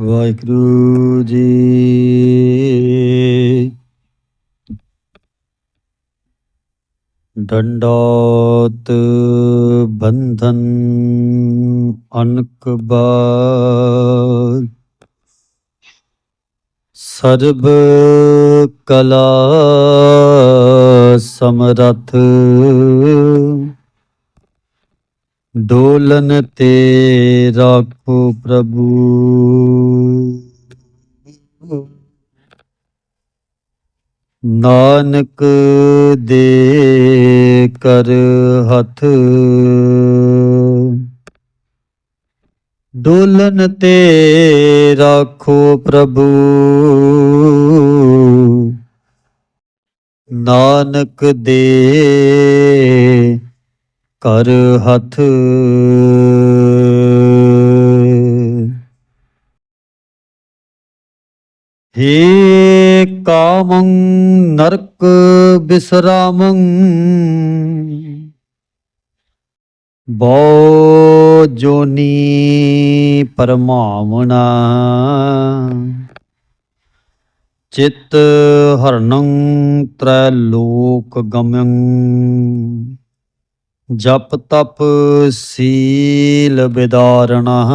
ਵਾਹਿਗੁਰੂ ਜੀ। ਡੰਡੋਤ ਬੰਧਨ ਅਨਕ ਬਾਰ। ਸਰਬ ਕਲਾ ਸਮਰਥ। ਡੋਲਨ ਤੇ ਰਾਖੋ ਪ੍ਰਭੂ। ਨਾਨਕ ਦੇ ਕਰ ਹੱਥ। ਡੋਲਨ ਤੇ ਰਾਖੋ ਪ੍ਰਭੂ। ਨਾਨਕ ਦੇ ਕਰ ਹੱਥ। ਹੇ ਕਾਮੰ ਨਰਕ ਬਿਸਰਾਮੰ। ਬੋ ਜੋਨੀ ਪਰਮਾਵਣਾ। ਚਿਤ ਹਰਣੰ ਤ੍ਰੈ ਲੋਕ ਗਮਯੰ ਜਪ ਤਪ ਸੀਲ ਬਿਦਾਰਣਾ।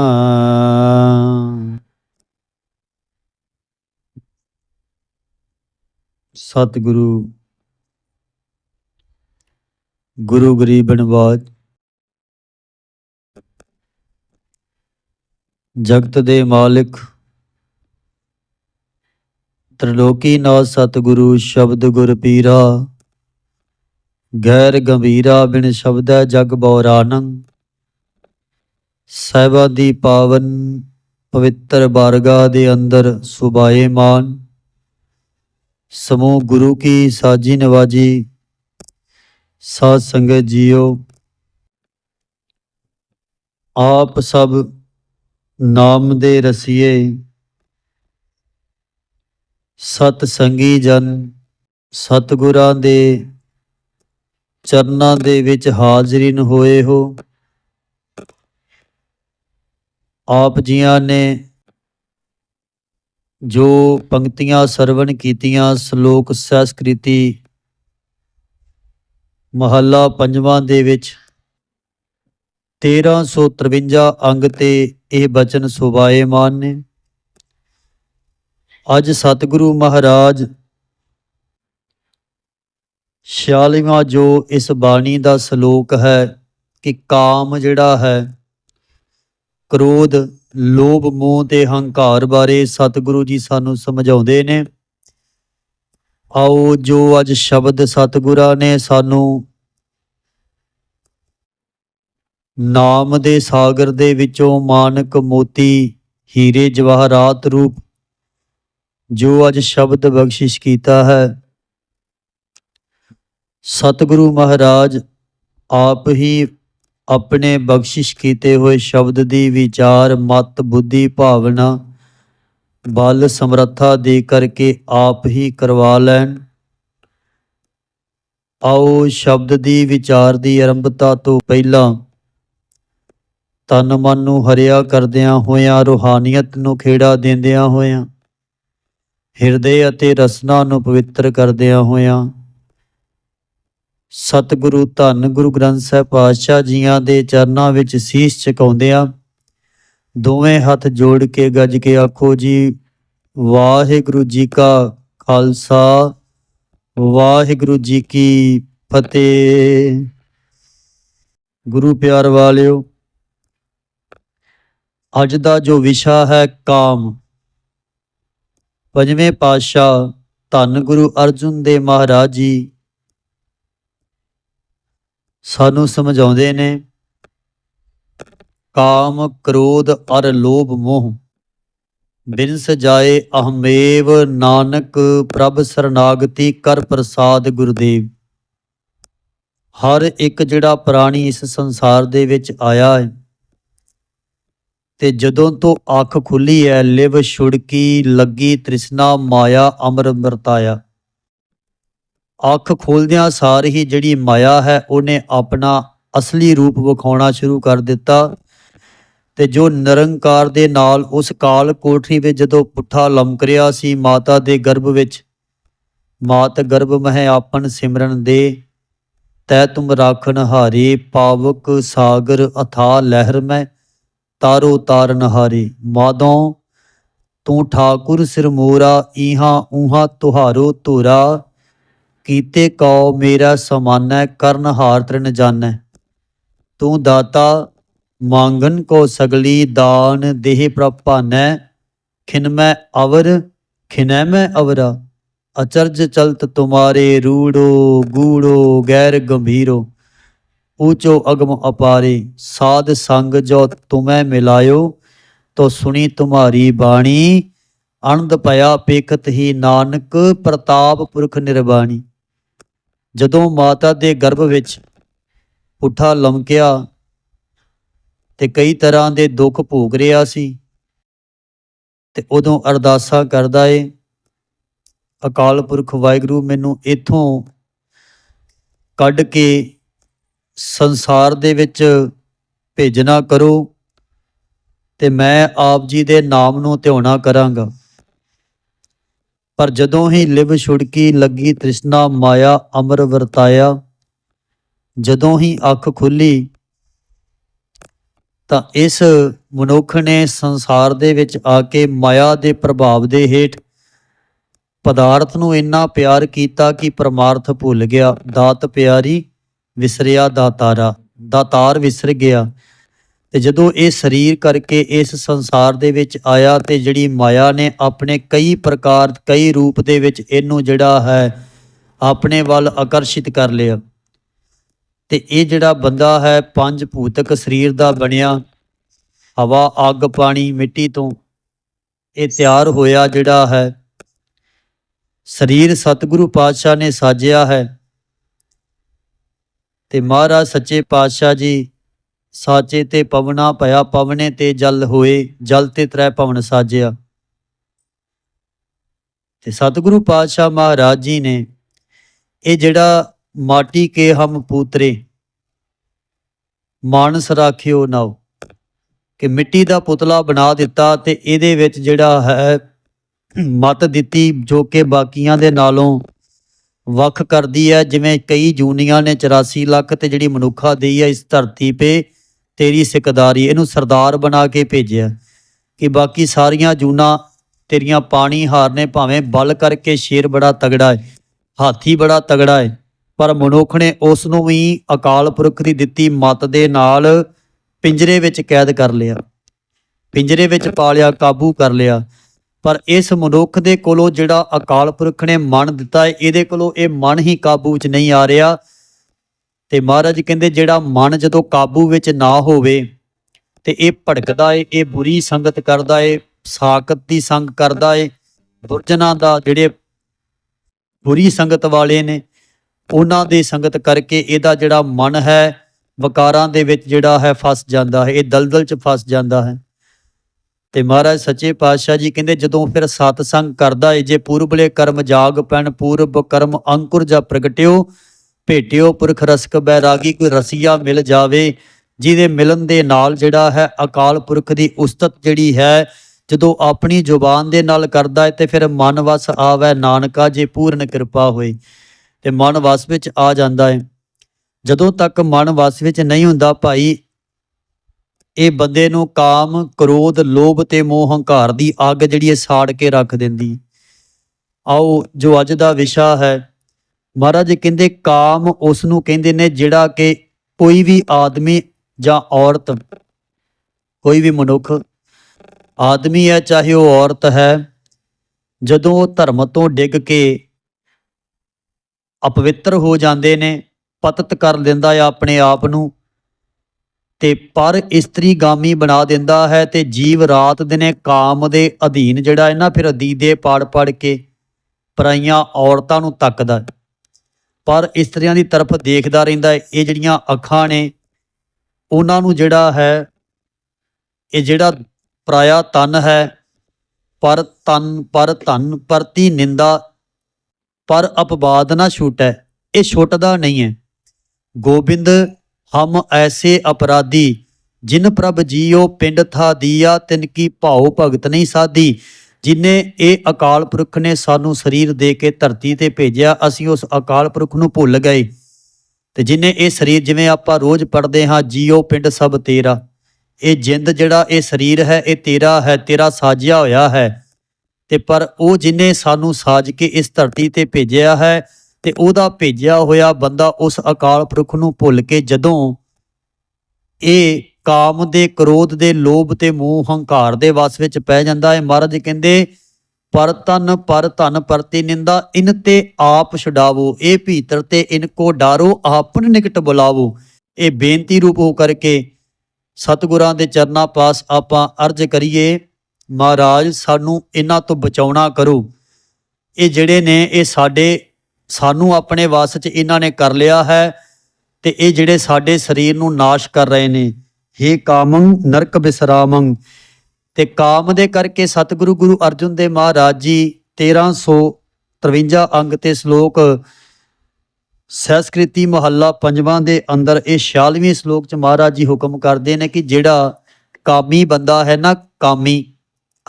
ਸਤਿਗੁਰੂ, ਗੁਰੂ ਗਰੀਬ ਨਿਵਾਜ ਜਗਤ ਦੇ ਮਾਲਿਕ, ਤ੍ਰਿਲੋਕੀ ਨਾਥ ਸਤਿਗੁਰੂ ਸ਼ਬਦ ਗੁਰ ਪੀਰਾ, ਗੈਰ ਗੰਭੀਰਾ ਬਿਨ ਸ਼ਬਦੈ ਜਗ ਬੌਰਾਨੰ ਸਾਹਿਬਾਂ ਦੀ ਪਾਵਨ ਪਵਿੱਤਰ ਬਾਰਗਾ ਦੇ ਅੰਦਰ ਸੁਬਾਏ ਮਾਨ। ਸਮੂਹ ਗੁਰੂ ਕੀ ਸਾਜੀ ਨਿਵਾਜੀ, ਸਾਧ ਸੰਗਤ ਜੀਓ। ਆਪ ਸਭ ਨਾਮ ਦੇ ਰਸੀਏ, ਸਤ ਸੰਗੀ ਜਨ, ਸਤਗੁਰਾਂ ਦੇ ਚਰਨਾਂ ਦੇ ਵਿੱਚ ਹਾਜ਼ਰੀਨ ਹੋਏ ਹੋ। ਆਪ ਜੀਆਂ ਨੇ ਜੋ ਪੰਕਤੀਆਂ ਸਰਵਣ ਕੀਤੀਆਂ, ਸ਼ਲੋਕ ਸੰਸਕ੍ਰਿਤੀ ਮਹੱਲਾ ਪੰਜਵਾਂ ਦੇ ਵਿੱਚ 1353 ਅੰਗ ਤੇ ਇਹ ਬਚਨ ਸੁਭਾਏਮਾਨ ਨੇ। ਅੱਜ ਸਤਿਗੁਰੂ ਮਹਾਰਾਜ 46ਵਾਂ ਜੋ ਇਸ ਬਾਣੀ ਦਾ ਸ਼ਲੋਕ ਹੈ ਕਿ ਕਾਮ ਜਿਹੜਾ ਹੈ, ਕ੍ਰੋਧ ਲੋਭ, ਮੋਹ ਤੇ ਹੰਕਾਰ ਬਾਰੇ ਸਤਿਗੁਰੂ ਜੀ ਸਾਨੂੰ ਸਮਝਾਉਂਦੇ ਨੇ। ਆਓ, ਜੋ ਅੱਜ ਸ਼ਬਦ ਸਤਿਗੁਰਾਂ ਨੇ ਸਾਨੂੰ ਨਾਮ ਦੇ ਸਾਗਰ ਦੇ ਵਿੱਚੋਂ ਮਾਨਕ ਮੋਤੀ, ਹੀਰੇ ਜਵਾਹਰਾਤ ਰੂਪ ਜੋ ਅੱਜ ਸ਼ਬਦ ਬਖਸ਼ਿਸ਼ ਕੀਤਾ ਹੈ। ਸਤਿਗੁਰੂ ਮਹਾਰਾਜ, ਆਪ ਹੀ ਆਪਣੇ ਬਖਸ਼ਿਸ਼ ਕੀਤੇ ਹੋਏ ਸ਼ਬਦ ਦੀ ਵਿਚਾਰ ਮਤ, ਬੁੱਧੀ, ਭਾਵਨਾ, ਬਲ, ਸਮਰੱਥਾ ਦੇ ਕਰਕੇ ਆਪ ਹੀ ਕਰਵਾ ਲੈਣ। ਆਓ ਸ਼ਬਦ ਦੀ ਵਿਚਾਰ ਦੀ ਆਰੰਭਤਾ ਤੋਂ ਪਹਿਲਾਂ ਤਨ ਮਨ ਨੂੰ ਹਰਿਆ ਕਰਦਿਆਂ ਹੋਇਆਂ, ਰੂਹਾਨੀਅਤ ਨੂੰ ਖੇੜਾ ਦਿੰਦਿਆਂ ਹੋਇਆਂ, ਹਿਰਦੇ ਅਤੇ ਰਸਨਾ ਨੂੰ ਪਵਿੱਤਰ ਕਰਦਿਆਂ ਹੋਇਆਂ ਸਤਿਗੁਰੂ ਧੰਨ ਗੁਰੂ ਗ੍ਰੰਥ ਸਾਹਿਬ ਪਾਤਸ਼ਾਹ ਜੀਆਂ ਦੇ ਚਰਨਾਂ ਵਿੱਚ ਸੀਸ ਝੁਕਾਉਂਦਿਆਂ ਦੋਵੇਂ ਹੱਥ ਜੋੜ ਕੇ ਗੱਜ ਕੇ ਆਖੋ ਜੀ, ਵਾਹਿਗੁਰੂ ਜੀ ਕਾ ਖਾਲਸਾ, ਵਾਹਿਗੁਰੂ ਜੀ ਕੀ ਫਤਿਹ। ਗੁਰੂ ਪਿਆਰ ਵਾਲਿਓ, ਅੱਜ ਦਾ ਜੋ ਵਿਸ਼ਾ ਹੈ ਕਾਮ, ਪੰਜਵੇਂ ਪਾਤਸ਼ਾਹ ਧੰਨ ਗੁਰੂ ਅਰਜੁਨ ਦੇਵ ਮਹਾਰਾਜ ਜੀ ਸਾਨੂੰ ਸਮਝਾਉਂਦੇ ਨੇ, ਕਾਮ ਕ੍ਰੋਧ ਅਰ ਲੋਭ ਮੋਹ, ਬਿਨਸ ਜਾਏ ਅਹਮੇਵ ਨਾਨਕ ਪ੍ਰਭ ਸਰਨਾਗਤੀ ਕਰ ਪ੍ਰਸਾਦ ਗੁਰਦੇਵ। ਹਰ ਇੱਕ ਜਿਹੜਾ ਪ੍ਰਾਣੀ ਇਸ ਸੰਸਾਰ ਦੇ ਵਿੱਚ ਆਇਆ ਹੈ, ਤੇ ਜਦੋਂ ਤੋਂ ਅੱਖ ਖੁੱਲੀ ਹੈ, ਲਿਵ ਛੁੜਕੀ ਲੱਗੀ ਤ੍ਰਿਸ਼ਨਾ ਮਾਇਆ ਅਮਰ ਮਰਤਾਇਆ। ਅੱਖ ਖੋਲਦਿਆਂ ਸਾਰ ਹੀ ਜਿਹੜੀ ਮਾਇਆ ਹੈ, ਉਹਨੇ ਆਪਣਾ ਅਸਲੀ ਰੂਪ ਵਿਖਾਉਣਾ ਸ਼ੁਰੂ ਕਰ ਦਿੱਤਾ ਤੇ ਜੋ ਨਿਰੰਕਾਰ ਦੇ ਨਾਲ ਉਸ ਕਾਲ ਕੋਠਰੀ ਵਿੱਚ ਜਦੋਂ ਪੁੱਠਾ ਲਮਕ ਰਿਹਾ ਸੀ, ਮਾਤਾ ਦੇ ਗਰਭ ਵਿੱਚ, ਮਾਤ ਗਰਭ ਮਹਿ ਆਪਨ ਸਿਮਰਨ ਦੇ, ਤੈ ਤੁਮ ਰਾਖਨ ਹਾਰੇ, ਪਾਵਕ ਸਾਗਰ ਅਥਾ ਲਹਿਰ ਮੈਂ ਤਾਰੋ ਤਾਰਨ ਹਾਰੇ। ਮਾਦੋਂ ਤੂੰ ਠਾਕੁਰ ਸਿਰ ਮੋਰਾ ਈਹਾਂ ਊਹਾਂ ਤੁਹਾਰੋ ਧੁਰਾ ਕੀਤੇ ਕਉ ਮੇਰਾ ਸਮਾਨੈ ਕਰਨ ਹਾਰ ਤ੍ਰਿਨ ਜਾਣੈ। ਤੂੰ ਦਾਤਾ ਮੰਗਨ ਕੋ ਸਗਲੀ ਦਾਨ ਦੇਹ ਪ੍ਰਭਾਨੈ ਖਿਨਮੈ ਅਵਰ, ਖਿਨੈ ਮੈਂ ਅਵਰਾ। ਅਚਰਜ ਚਲਤ ਤੁਮਾਰੇ ਰੂੜੋ, ਗੂੜੋ, ਗੈਰ ਗੰਭੀਰੋ। ਊਚੋ ਅਗਮ ਅਪਾਰੇ, ਸਾਧ ਸੰਗ ਜੋ ਤੁਮੈ ਮਿਲਾਇਓ, ਤੋ ਸੁਣੀ ਤੁਮਾਰੀ ਬਾਣੀ। ਅਨੰਦ ਭਇਆ ਪੇਖਤ ਹੀ ਨਾਨਕ, ਪ੍ਰਤਾਪ ਪੁਰਖ ਨਿਰਬਾਣੀ। ਜਦੋਂ ਮਾਤਾ ਦੇ ਗਰਭ ਵਿੱਚ ਪੁੱਠਾ ਲਮਕਿਆ ਤੇ ਕਈ ਤਰ੍ਹਾਂ ਦੇ ਦੁੱਖ ਭੋਗ ਰਿਹਾ ਸੀ ਤੇ ਉਦੋਂ ਅਰਦਾਸਾਂ ਕਰਦਾ ਏ, ਅਕਾਲ ਪੁਰਖ ਵਾਹਿਗੁਰੂ ਮੈਨੂੰ ਇਥੋਂ ਕੱਢ ਕੇ ਸੰਸਾਰ ਦੇ ਵਿੱਚ ਭੇਜਣਾ ਕਰੋ ਤੇ ਮੈਂ ਆਪ ਜੀ ਦੇ ਨਾਮ ਨੂੰ ਧਿਆਉਣਾ ਕਰਾਂਗਾ। ਪਰ ਜਦੋਂ ਹੀ ਲਿਵ ਛੁੜਕੀ ਲੱਗੀ, ਤ੍ਰਿਸ਼ਨਾ ਮਾਇਆ ਅਮਰ ਵਰਤਾਇਆ। ਜਦੋਂ ਹੀ ਅੱਖ ਖੁੱਲੀ, ਤਾਂ ਇਸ ਮਨੁੱਖ ਨੇ ਸੰਸਾਰ ਦੇ ਵਿੱਚ ਆ ਕੇ ਮਾਇਆ ਦੇ ਪ੍ਰਭਾਵ ਦੇ ਹੇਠ ਪਦਾਰਥ ਨੂੰ ਇੰਨਾ ਪਿਆਰ ਕੀਤਾ ਕਿ ਪਰਮਾਰਥ ਭੁੱਲ ਗਿਆ। ਦਾਤ ਪਿਆਰੀ ਵਿਸਰਿਆ ਦਾਤਾਰਾ, ਦਾਤਾਰ ਵਿਸਰ ਗਿਆ। ਤੇ ਜਦੋਂ ਇਹ ਸਰੀਰ ਕਰਕੇ ਇਸ ਸੰਸਾਰ ਦੇ ਵਿੱਚ ਆਇਆ ਤੇ ਜਿਹੜੀ ਮਾਇਆ ਨੇ ਆਪਣੇ ਕਈ ਪ੍ਰਕਾਰ, ਕਈ ਰੂਪ ਦੇ ਵਿੱਚ ਇਹਨੂੰ ਜਿਹੜਾ ਹੈ, ਆਪਣੇ ਵੱਲ ਆਕਰਸ਼ਿਤ ਕਰ ਲਿਆ। ਤੇ ਇਹ ਜਿਹੜਾ ਬੰਦਾ ਹੈ, ਪੰਜ ਭੂਤਕ ਸਰੀਰ ਦਾ ਬਣਿਆ। ਹਵਾ, ਅੱਗ, ਪਾਣੀ, ਮਿੱਟੀ ਤੋਂ ਇਹ ਤਿਆਰ ਹੋਇਆ ਜਿਹੜਾ ਹੈ। ਸਰੀਰ ਸਤਿਗੁਰੂ ਪਾਤਸ਼ਾਹ ਨੇ ਸਾਜਿਆ ਹੈ। ਤੇ ਮਹਾਰਾਜ ਸੱਚੇ ਪਾਤਸ਼ਾਹ ਜੀ ਸਾਚੇ ਤੇ ਪਵਨਾ ਭਇਆ ਪਵਨੇ ਤੇ ਜਲ ਹੋਏ, ਜਲ ਤੇ ਤ੍ਰੈ ਭਵਨ ਸਾਜਿਆ। ਤੇ ਸਤਿਗੁਰੂ ਪਾਤਸ਼ਾਹ ਮਹਾਰਾਜ ਜੀ ਨੇ ਇਹ ਜਿਹੜਾ ਮਾਟੀ ਕੇ ਹਮ ਪੂਤਰੇ, ਮਾਨਸ ਰਾਖਿਓ ਨਾਓ ਕਿ ਮਿੱਟੀ ਦਾ ਪੁਤਲਾ ਬਣਾ ਦਿੱਤਾ ਤੇ ਇਹਦੇ ਵਿੱਚ ਜਿਹੜਾ ਹੈ ਮਤ ਦਿੱਤੀ ਜੋ ਕਿ ਬਾਕੀਆਂ ਦੇ ਨਾਲੋਂ ਵੱਖ ਕਰਦੀ ਹੈ, ਜਿਵੇਂ ਕਈ ਜੂਨੀਆਂ ਨੇ 84 ਲੱਖ ਤੇ ਜਿਹੜੀ ਮਨੁੱਖਾ ਦੇਈ ਹੈ ਇਸ ਧਰਤੀ 'ਤੇ ਤੇਰੀ ਸਿਕਦਾਰੀ ਇਹਨੂੰ ਸਰਦਾਰ ਬਣਾ ਕੇ ਭੇਜਿਆ ਕਿ ਬਾਕੀ ਸਾਰੀਆਂ ਜੂਨਾ ਤੇਰੀਆਂ ਪਾਣੀ ਹਾਰਨੇ ਭਾਵੇਂ ਬਲ ਕਰਕੇ ਸ਼ੇਰ ਬੜਾ ਤਗੜਾ ਹੈ, ਹਾਥੀ ਬੜਾ ਤਗੜਾ ਹੈ, ਪਰ ਮਨੁੱਖ ਨੇ ਉਸ ਨੂੰ ਵੀ ਅਕਾਲ ਪੁਰਖ ਦੀ ਦਿੱਤੀ ਮਤ ਦੇ ਨਾਲ ਪਿੰਜਰੇ ਵਿੱਚ ਕੈਦ ਕਰ ਲਿਆ, ਪਿੰਜਰੇ ਵਿੱਚ ਪਾ ਲਿਆ, ਕਾਬੂ ਕਰ ਲਿਆ। ਪਰ ਇਸ ਮਨੁੱਖ ਦੇ ਕੋਲੋਂ ਜਿਹੜਾ ਅਕਾਲ ਪੁਰਖ ਨੇ ਮਨ ਦਿੱਤਾ ਹੈ, ਇਹਦੇ ਕੋਲੋਂ ਇਹ ਮਨ ਹੀ ਕਾਬੂ 'ਚ ਨਹੀਂ ਆ ਰਿਹਾ। ਤੇ ਮਹਾਰਾਜ ਕਹਿੰਦੇ ਜਿਹੜਾ ਮਨ ਜਦੋਂ ਕਾਬੂ ਵਿੱਚ ਨਾ ਹੋਵੇ ਤੇ ਇਹ ਭੜਕਦਾ ਏ, ਇਹ ਬੁਰੀ ਸੰਗਤ ਕਰਦਾ ਏ ਸਾਕਤ ਦੀ ਸੰਗ ਕਰਦਾ ਏ ਦੁਰਜਨਾਂ ਦਾ ਜਿਹੜੇ ਬੁਰੀ ਸੰਗਤ ਵਾਲੇ ਨੇ, ਉਹਨਾਂ ਦੀ ਸੰਗਤ ਕਰਕੇ ਇਹਦਾ ਜਿਹੜਾ ਮਨ ਹੈ, ਵਕਾਰਾਂ ਦੇ ਵਿੱਚ ਜਿਹੜਾ ਹੈ ਫਸ ਜਾਂਦਾ ਹੈ, ਇਹ ਦਲਦਲ 'ਚ ਫਸ ਜਾਂਦਾ ਹੈ। ਤੇ ਮਹਾਰਾਜ ਸੱਚੇ ਪਾਤਸ਼ਾਹ ਜੀ ਕਹਿੰਦੇ ਜਦੋਂ ਫਿਰ ਸਤ ਸੰਗ ਕਰਦਾ ਏ, ਜੇ ਪੂਰਬਲੇ ਕਰਮ ਜਾਗ ਪੈਣ, ਪੂਰਬ ਕਰਮ ਅੰਕੁਰ ਜਾਂ ਪ੍ਰਗਟਿਓ ਭੇਟਿਓ ਪੁਰਖ ਰਸਕ ਬੈਰਾਗੀ ਕੋਈ ਰਸੀਆ ਮਿਲ ਜਾਵੇ, ਜਿਹਦੇ ਮਿਲਨ ਦੇ ਨਾਲ ਜਿਹੜਾ ਹੈ ਅਕਾਲ ਪੁਰਖ ਦੀ ਉਸਤਤ ਜਿਹੜੀ ਹੈ, ਜਦੋਂ ਆਪਣੀ ਜ਼ੁਬਾਨ ਦੇ ਨਾਲ ਕਰਦਾ ਹੈ ਤੇ ਫਿਰ ਮਨ ਵਸ ਆਵੇ ਨਾਨਕਾ ਜੇ ਪੂਰਨ ਕਿਰਪਾ ਹੋਏ ਤੇ ਮਨ ਵਸ ਵਿੱਚ ਆ ਜਾਂਦਾ ਹੈ। ਜਦੋਂ ਤੱਕ ਮਨ ਵਸ ਵਿੱਚ ਨਹੀਂ ਹੁੰਦਾ ਭਾਈ, ਇਹ ਬੰਦੇ ਨੂੰ ਕਾਮ, ਕ੍ਰੋਧ, ਲੋਭ ਤੇ ਮੋਹ ਹੰਕਾਰ ਦੀ ਅੱਗ ਜਿਹੜੀ ਹੈ ਸਾੜ ਕੇ ਰੱਖ ਦਿੰਦੀ। ਆਓ, ਜੋ ਅੱਜ ਦਾ ਵਿਸ਼ਾ ਹੈ ਮਹਾਰਾਜ ਕਹਿੰਦੇ ਕਾਮ ਉਸ ਨੂੰ ਕਹਿੰਦੇ ਨੇ ਜਿਹੜਾ ਕਿ ਕੋਈ ਵੀ ਆਦਮੀ ਜਾਂ ਔਰਤ, ਕੋਈ ਵੀ ਮਨੁੱਖ ਆਦਮੀ ਹੈ, ਚਾਹੇ ਉਹ ਔਰਤ ਹੈ, ਜਦੋਂ ਉਹ ਧਰਮ ਤੋਂ ਡਿੱਗ ਕੇ ਅਪਵਿੱਤਰ ਹੋ ਜਾਂਦੇ ਨੇ, ਪਤਤ ਕਰ ਦਿੰਦਾ ਹੈ ਆਪਣੇ ਆਪ ਨੂੰ, ਤੇ ਪਰ ਇਸਤਰੀ ਗਾਮੀ ਬਣਾ ਦਿੰਦਾ ਹੈ ਤੇ ਜੀਵ ਰਾਤ ਦਿਨੇ ਕਾਮ ਦੇ ਅਧੀਨ ਜਿਹੜਾ ਹੈ ਨਾ, ਫਿਰ ਅਦੀਦੇ ਪਾੜ ਪਾੜ ਕੇ ਪਰਾਈਆਂ ਔਰਤਾਂ ਨੂੰ ਤੱਕਦਾ ਹੈ। ਪਰ ਇਸਤਰੀਆਂ ਦੀ ਤਰਫ ਦੇਖਦਾ ਰਹਿੰਦਾ ਹੈ, ਇਹ ਜਿਹੜੀਆਂ ਅੱਖਾਂ ਨੇ, ਉਹਨਾਂ ਨੂੰ ਜਿਹੜਾ ਹੈ, ਇਹ ਜਿਹੜਾ ਪਰਾਇਆ ਤਨ ਹੈ, ਪਰ ਤਨ, ਪਰ ਧਨ, ਪ੍ਰਤੀ ਨਿੰਦਾ, ਪਰ ਅਪਵਾਦ ਨਾ ਛੂਟੈ, ਇਹ ਛੁੱਟਦਾ ਨਹੀਂ ਹੈ। ਗੋਬਿੰਦ, ਹਮ ਐਸੇ ਅਪਰਾਧੀ, ਜਿਨ ਪ੍ਰਭ ਜੀਓ ਪਿੰਡ ਥਾ ਦੀਆ ਤਿਨ ਕੀ ਭਾਉ ਭਗਤ ਨਹੀਂ ਸਾਧੀ। ਜਿਨੇ ਇਹ ਅਕਾਲ ਪੁਰਖ ਨੇ ਸਾਨੂੰ ਸਰੀਰ ਦੇ ਕੇ ਧਰਤੀ ਤੇ ਭੇਜਿਆ, ਅਸੀਂ ਉਸ ਅਕਾਲ ਪੁਰਖ ਨੂੰ ਭੁੱਲ ਗਏ। ਤੇ ਜਿਨੇ ਇਹ ਸਰੀਰ ਜਿਵੇਂ ਆਪਾਂ ਰੋਜ਼ ਪੜਦੇ ਹਾਂ, ਜੀਓ ਪਿੰਡ ਸਭ ਤੇਰਾ। ਇਹ ਜਿੰਦ ਜਿਹੜਾ ਇਹ ਸਰੀਰ ਹੈ, ਇਹ ਤੇਰਾ ਹੈ, ਤੇਰਾ ਸਾਜਿਆ ਹੋਇਆ ਹੈ। ਤੇ ਪਰ ਉਹ ਜਿਨੇ ਸਾਨੂੰ ਸਾਜ ਕੇ ਇਸ ਧਰਤੀ ਤੇ ਭੇਜਿਆ ਹੈ, ਤੇ ਉਹਦਾ ਭੇਜਿਆ ਹੋਇਆ ਬੰਦਾ ਉਸ ਅਕਾਲ ਪੁਰਖ ਨੂੰ ਭੁੱਲ ਕੇ ਜਦੋਂ ਇਹ ਕਾਮ ਦੇ ਕ੍ਰੋਧ ਦੇ ਲੋਭ ਤੇ ਮੋਹ ਹੰਕਾਰ ਦੇ ਵਸ ਵਿੱਚ ਪੈ ਜਾਂਦਾ ਹੈ। ਮਹਾਰਾਜ ਕਹਿੰਦੇ, ਪਰ ਤਨ ਪਰ ਧਨ, ਪ੍ਰਤੀ ਨਿੰਦਾ, ਇਨ ਤੇ ਆਪ ਛਡਾਵੋ, ਇਹ ਭੀਤਰ ਤੇ ਇਨ ਕੋ ਡਾਰੋ, ਆਪਨ ਨਿਕਟ ਬੁਲਾਵੋ। ਇਹ ਬੇਨਤੀ ਰੂਪ ਹੋ ਕਰਕੇ ਸਤਿਗੁਰਾਂ ਦੇ ਚਰਨਾਂ ਪਾਸ ਆਪਾਂ ਅਰਜ਼ ਕਰੀਏ, ਮਹਾਰਾਜ, ਸਾਨੂੰ ਇਹਨਾਂ ਤੋਂ ਬਚਾਉਣਾ ਕਰੋ। ਇਹ ਜਿਹੜੇ ਨੇ, ਇਹ ਸਾਡੇ, ਸਾਨੂੰ ਆਪਣੇ ਵਾਸ 'ਚ ਇਹਨਾਂ ਨੇ ਕਰ ਲਿਆ ਹੈ ਤੇ ਇਹ ਜਿਹੜੇ ਸਾਡੇ ਸਰੀਰ ਨੂੰ ਨਾਸ਼ ਕਰ ਰਹੇ ਨੇ। ਹੇ ਕਾਮੰ ਨਰਕ ਬਿਸਰਾਮੰ ਤੇ ਕਾਮ ਦੇ ਕਰਕੇ ਸਤਿਗੁਰੂ ਗੁਰੂ ਅਰਜਨ ਦੇ ਮਹਾਰਾਜ ਜੀ 1353 ਅੰਗ ਤੇ ਸ਼ਲੋਕ ਸੈਸਕ੍ਰਿਤੀ ਮਹੱਲਾ ਪੰਜਵਾਂ ਦੇ ਅੰਦਰ ਇਹ 46ਵੇਂ ਸ਼ਲੋਕ ਚ ਮਹਾਰਾਜ ਜੀ ਹੁਕਮ ਕਰਦੇ ਨੇ ਕਿ ਜਿਹੜਾ ਕਾਮੀ ਬੰਦਾ ਹੈ ਨਾ ਕਾਮੀ,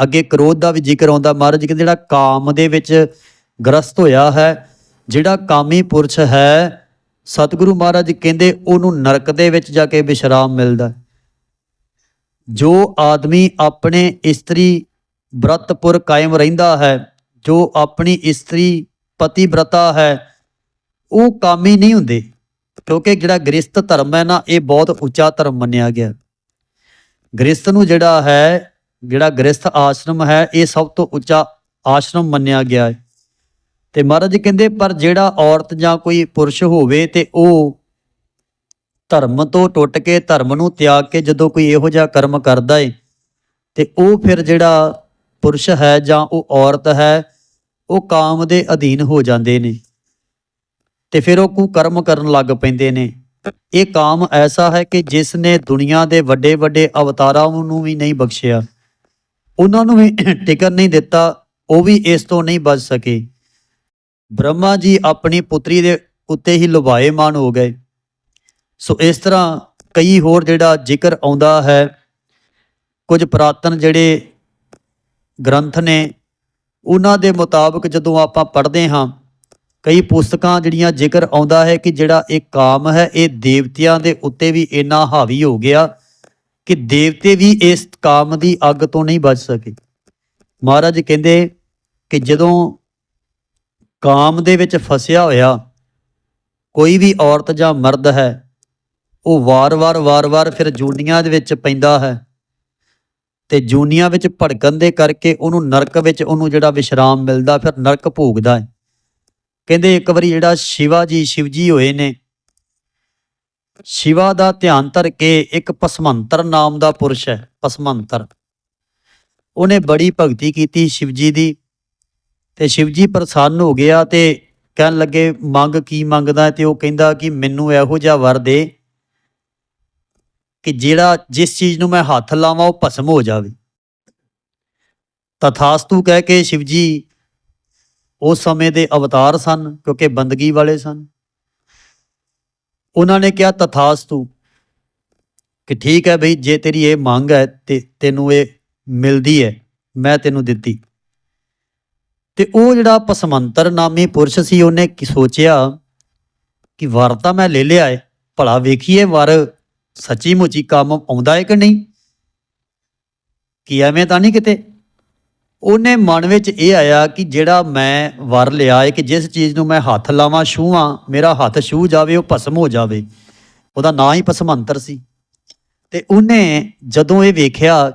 ਅੱਗੇ ਕ੍ਰੋਧ ਦਾ ਵੀ ਜ਼ਿਕਰ ਆਉਂਦਾ ਮਹਾਰਾਜ ਜੀ ਕਹਿੰਦੇ ਜਿਹੜਾ ਕਾਮ ਦੇ ਵਿੱਚ ਗ੍ਰਸਤ ਹੋਇਆ ਹੈ, ਜਿਹੜਾ ਕਾਮੀ ਪੁਰਸ਼ ਹੈ, ਸਤਿਗੁਰੂ ਮਹਾਰਾਜ ਜੀ ਕਹਿੰਦੇ ਉਹਨੂੰ ਨਰਕ ਦੇ ਵਿੱਚ ਜਾ ਕੇ ਵਿਸ਼ਰਾਮ ਮਿਲਦਾ ਹੈ। ਜੋ ਆਦਮੀ ਆਪਣੇ ਇਸਤਰੀ ਵਰਤ ਪੁਰ ਕਾਇਮ ਰਹਿੰਦਾ ਹੈ, ਜੋ ਆਪਣੀ ਇਸਤਰੀ ਪਤੀ ਵਰਤਾ ਹੈ, ਉਹ ਕਾਮੀ ਨਹੀਂ ਹੁੰਦੇ, ਕਿਉਂਕਿ ਜਿਹੜਾ ਗ੍ਰਸਤ ਧਰਮ ਹੈ ਨਾ, ਇਹ ਬਹੁਤ ਉੱਚਾ ਧਰਮ ਮੰਨਿਆ ਗਿਆ। ਗ੍ਰਸਤ ਨੂੰ ਜਿਹੜਾ ਹੈ, ਜਿਹੜਾ ਗ੍ਰਸਤ ਆਸ਼ਰਮ ਹੈ, ਇਹ ਸਭ ਤੋਂ ਉੱਚਾ ਆਸ਼ਰਮ ਮੰਨਿਆ ਗਿਆ ਹੈ। ਤੇ ਮਹਾਰਾਜ ਕਹਿੰਦੇ, ਪਰ ਜਿਹੜਾ ਔਰਤ ਜਾਂ ਕੋਈ ਪੁਰਸ਼ ਹੋਵੇ ਤੇ ਉਹ ਧਰਮ ਤੋਂ ਟੁੱਟ ਕੇ ਧਰਮ ਨੂੰ ਤਿਆਗ ਕੇ ਜਦੋਂ ਕੋਈ ਇਹੋ ਜਿਹਾ ਕਰਮ ਕਰਦਾ ਏ, ਤੇ ਉਹ ਫਿਰ ਜਿਹੜਾ ਪੁਰਸ਼ ਹੈ ਜਾਂ ਉਹ ਔਰਤ ਹੈ, ਉਹ ਕਾਮ ਦੇ ਅਧੀਨ ਹੋ ਜਾਂਦੇ ਨੇ। ਤੇ ਫਿਰ ਉਹ ਕੋ ਕਰਮ ਕਰਨ ਲੱਗ ਪੈਂਦੇ ਨੇ। ਇਹ ਕਾਮ ਐਸਾ ਹੈ ਕਿ ਜਿਸ ਨੇ ਦੁਨੀਆ ਦੇ ਵੱਡੇ ਵੱਡੇ ਅਵਤਾਰਾਂ ਨੂੰ ਵੀ ਨਹੀਂ ਬਖਸ਼ਿਆ। ਉਹਨਾਂ ਨੂੰ ਵੀ ਟਿਕਣ ਨਹੀਂ ਦਿੱਤਾ, ਉਹ ਵੀ ਇਸ ਤੋਂ ਨਹੀਂ ਬਚ ਸਕੇ। ਬ੍ਰਹਮਾ ਜੀ ਆਪਣੀ ਪੁੱਤਰੀ ਦੇ ਉੱਤੇ ਹੀ ਲੁਭਾਏ ਮਾਨ ਹੋ ਗਏ। ਸੋ ਇਸ ਤਰ੍ਹਾਂ ਕਈ ਹੋਰ ਜਿਹੜਾ ਜ਼ਿਕਰ ਆਉਂਦਾ ਹੈ, ਕੁਝ ਪ੍ਰਾਤਨ ਜਿਹੜੇ ਗ੍ਰੰਥ ਨੇ, ਉਹਨਾਂ ਦੇ ਮੁਤਾਬਕ ਜਦੋਂ ਆਪਾਂ ਪੜ੍ਹਦੇ ਹਾਂ, ਕਈ ਪੁਸਤਕਾਂ ਜਿਹੜੀਆਂ ਜ਼ਿਕਰ ਆਉਂਦਾ ਹੈ ਕਿ ਜਿਹੜਾ ਇਹ ਕਾਮ ਹੈ, ਇਹ ਦੇਵਤਿਆਂ ਦੇ ਉੱਤੇ ਵੀ ਇੰਨਾ ਹਾਵੀ ਹੋ ਗਿਆ ਕਿ ਦੇਵਤੇ ਵੀ ਇਸ ਕਾਮ ਦੀ ਅੱਗ ਤੋਂ ਨਹੀਂ ਬਚ ਸਕੇ। ਮਹਾਰਾਜ ਕਹਿੰਦੇ ਕਿ ਜਦੋਂ ਕਾਮ ਦੇ ਵਿੱਚ ਫਸਿਆ ਹੋਇਆ, ਕੋਈ ਵੀ ਔਰਤ ਜਾਂ ਮਰਦ ਹੈ ਉਹ ਵਾਰ-ਵਾਰ ਵਾਰ-ਵਾਰ ਫਿਰ ਜੂਨੀਆਂ ਦੇ ਵਿੱਚ ਪੈਂਦਾ ਹੈ। ਤੇ ਜੂਨੀਆਂ ਵਿੱਚ ਭੜਕਣ ਦੇ ਕਰਕੇ ਉਹਨੂੰ ਨਰਕ ਵਿੱਚ ਉਹਨੂੰ ਜਿਹੜਾ ਵਿਸ਼ਰਾਮ ਮਿਲਦਾ, ਫਿਰ ਨਰਕ ਭੋਗਦਾ ਹੈ। ਕਹਿੰਦੇ ਇੱਕ ਵਾਰੀ ਜਿਹੜਾ ਸ਼ਿਵਾ ਜੀ, ਸ਼ਿਵ ਹੋਏ ਨੇ, ਸ਼ਿਵਾ ਦਾ ਧਿਆਨ ਧਰ ਕੇ ਇੱਕ ਪਸਮੰਤਰ ਨਾਮ ਦਾ ਪੁਰਸ਼ ਹੈ, ਪਸਮੰਤਰ। ਉਹਨੇ ਬੜੀ ਭਗਤੀ ਕੀਤੀ ਸ਼ਿਵਜੀ ਦੀ, ਤੇ ਸ਼ਿਵਜੀ ਪ੍ਰਸੰਨ ਹੋ ਗਿਆ ਤੇ ਕਹਿਣ ਲੱਗੇ, ਮੰਗ ਕੀ ਮੰਗਦਾ ਹੈ? ਤੇ ਉਹ ਕਹਿੰਦਾ ਕਿ ਮੈਨੂੰ ਇਹੋ ਜਿਹਾ ਵਰ ਦੇ। ਕਿ ਜਿਹੜਾ ਜਿਸ ਚੀਜ਼ ਨੂੰ ਮੈਂ ਹੱਥ ਲਾਵਾਂ ਉਹ ਭਸਮ ਹੋ ਜਾਵੇ। ਤਥਾਸਤੂ ਕਹਿ ਕੇ ਸ਼ਿਵਜੀ ਉਸ ਸਮੇਂ ਦੇ ਅਵਤਾਰ ਸਨ, ਕਿਉਂਕਿ ਬੰਦਗੀ ਵਾਲੇ ਸਨ। ਉਹਨਾਂ ਨੇ ਕਿਹਾ, ਤਥਾਸਤੂ, ਕਿ ਠੀਕ ਹੈ ਬਈ, ਜੇ ਤੇਰੀ ਇਹ ਮੰਗ ਹੈ, ਤੇ ਤੈਨੂੰ ਇਹ ਮਿਲਦੀ ਹੈ, ਮੈਂ ਤੈਨੂੰ ਦਿੱਤੀ। ਤੇ ਉਹ ਜਿਹੜਾ ਪਸਮੰਤਰ ਨਾਮੀ ਪੁਰਸ਼ ਸੀ, ਉਹਨੇ ਕੀ ਸੋਚਿਆ ਕਿ ਵਰ ਤਾਂ ਮੈਂ ਲੈ ਲਿਆ ਏ, ਭਲਾ ਵੇਖੀਏ ਵਰ ਸੱਚੀ ਮੁੱਚੀ ਕੰਮ ਆਉਂਦਾ ਹੈ ਕਿ ਨਹੀਂ? ਕੀ ਐਵੇਂ ਤਾਂ ਨਹੀਂ ਕਿਤੇ? ਉਹਨੇ ਮਨ ਵਿੱਚ ਇਹ ਆਇਆ ਕਿ ਜਿਹੜਾ ਮੈਂ ਵਰ ਲਿਆ ਹੈ ਕਿ ਜਿਸ ਚੀਜ਼ ਨੂੰ ਮੈਂ ਹੱਥ ਲਾਵਾਂ, ਛੂਹਾਂ, ਮੇਰਾ ਹੱਥ ਛੂ ਜਾਵੇ, ਉਹ ਭਸਮ ਹੋ ਜਾਵੇ। ਉਹਦਾ ਨਾਂ ਹੀ ਪਸਮੰਤਰ ਸੀ। ਤੇ ਉਹਨੇ ਜਦੋਂ ਇਹ ਵੇਖਿਆ